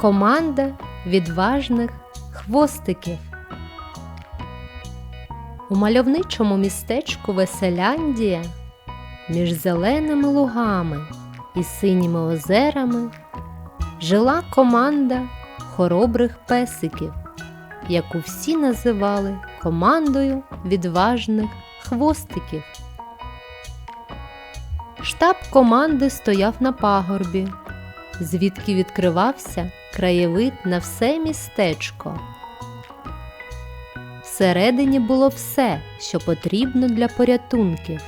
Команда відважних хвостиків. У мальовничому містечку Веселяндія між зеленими лугами і синіми озерами жила команда хоробрих песиків, яку всі називали командою відважних хвостиків. Штаб команди стояв на пагорбі, звідки відкривався краєвид на все містечко. Всередині було все, що потрібно для порятунків: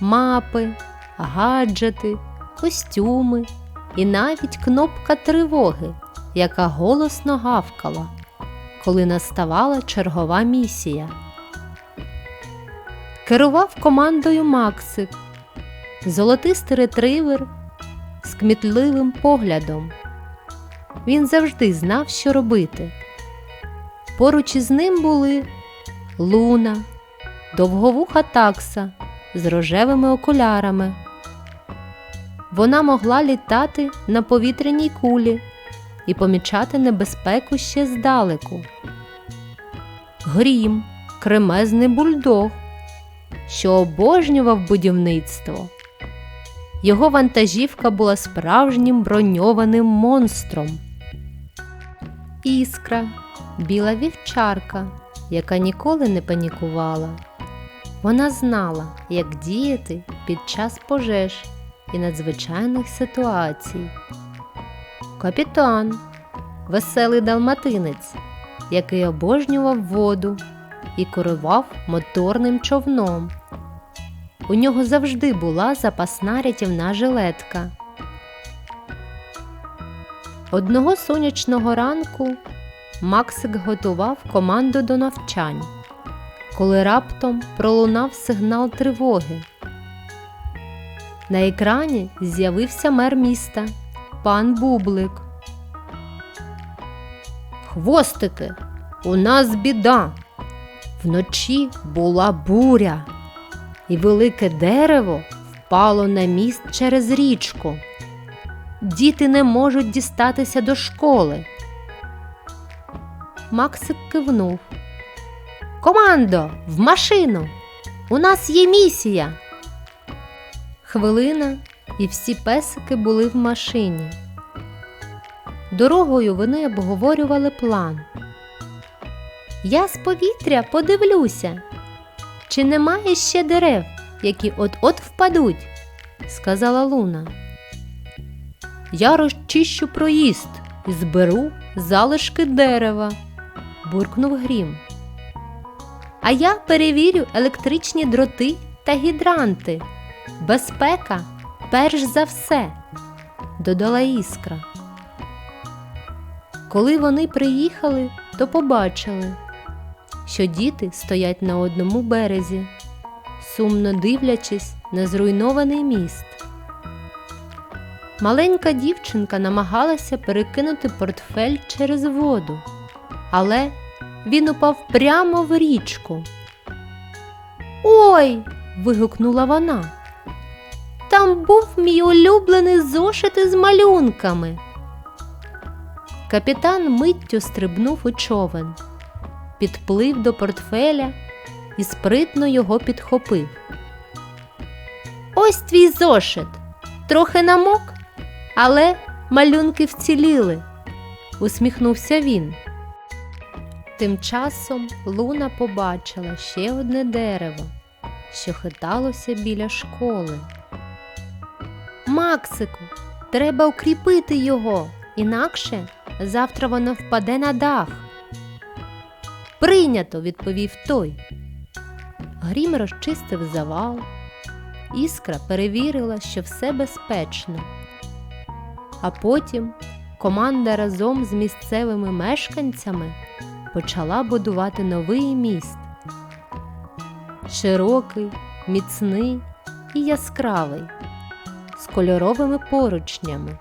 мапи, гаджети, костюми і навіть кнопка тривоги, яка голосно гавкала, коли наставала чергова місія. Керував командою Максик, золотистий ретривер з кмітливим поглядом. Він завжди знав, що робити. Поруч із ним були луна, довговуха такса з рожевими окулярами. Вона могла літати на повітряній кулі і помічати небезпеку ще здалеку. Грім, кремезний бульдог, що обожнював будівництво. Його вантажівка була справжнім броньованим монстром. Іскра, біла вівчарка, яка ніколи не панікувала. Вона знала, як діяти під час пожеж і надзвичайних ситуацій. Капітан, веселий далматинець, який обожнював воду і керував моторним човном. У нього завжди була запасна рятівна жилетка. Одного сонячного ранку Максик готував команду до навчань, коли раптом пролунав сигнал тривоги. На екрані з'явився мер міста, пан Бублик. Хвостики, у нас біда. Вночі була буря, і велике дерево впало на міст через річку. Діти не можуть дістатися до школи. Максик кивнув. Командо, в машину! У нас є місія. Хвилина, і всі песики були в машині. Дорогою вони обговорювали план. Я з повітря подивлюся, чи немає ще дерев, які от-от впадуть, сказала Луна. Я розчищу проїзд і зберу залишки дерева, буркнув Грім. А я перевірю електричні дроти та гідранти. Безпека перш за все, додала іскра. Коли вони приїхали, то побачили, що діти стоять на одному березі, сумно дивлячись на зруйнований міст. Маленька дівчинка намагалася перекинути портфель через воду, але він упав прямо в річку. Ой! вигукнула вона. Там був мій улюблений зошит із малюнками. Капітан миттю стрибнув у човен, підплив до портфеля і спритно його підхопив. Ось твій зошит, трохи намок, але малюнки вціліли, усміхнувся він. Тим часом Луна побачила ще одне дерево, що хиталося біля школи. Максику, треба укріпити його, інакше завтра воно впаде на дах. Прийнято, відповів той. Грім розчистив завал. Іскра перевірила, що все безпечно. А потім команда разом з місцевими мешканцями почала будувати новий міст. Широкий, міцний і яскравий, з кольоровими поручнями.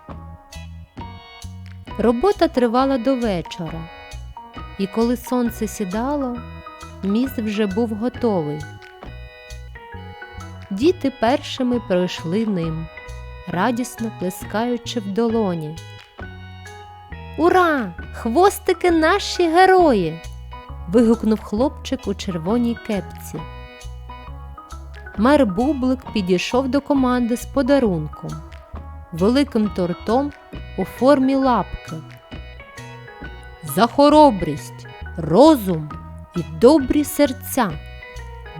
Робота тривала до вечора, і коли сонце сідало, міст вже був готовий. Діти першими пройшли ним, радісно плескаючи в долоні. Ура! Хвостики наші герої! вигукнув хлопчик у червоній кепці. Мер Бублик підійшов до команди з подарунком, великим тортом у формі лапки. За хоробрість, розум і добрі серця.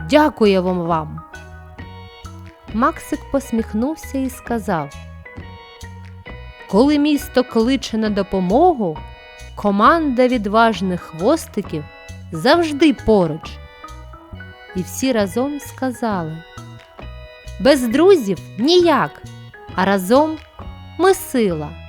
Дякую вам вам. Максик посміхнувся і сказав: Коли місто кличе на допомогу, команда відважних хвостиків завжди поруч. І всі разом сказали: Без друзів ніяк, а разом ми сила.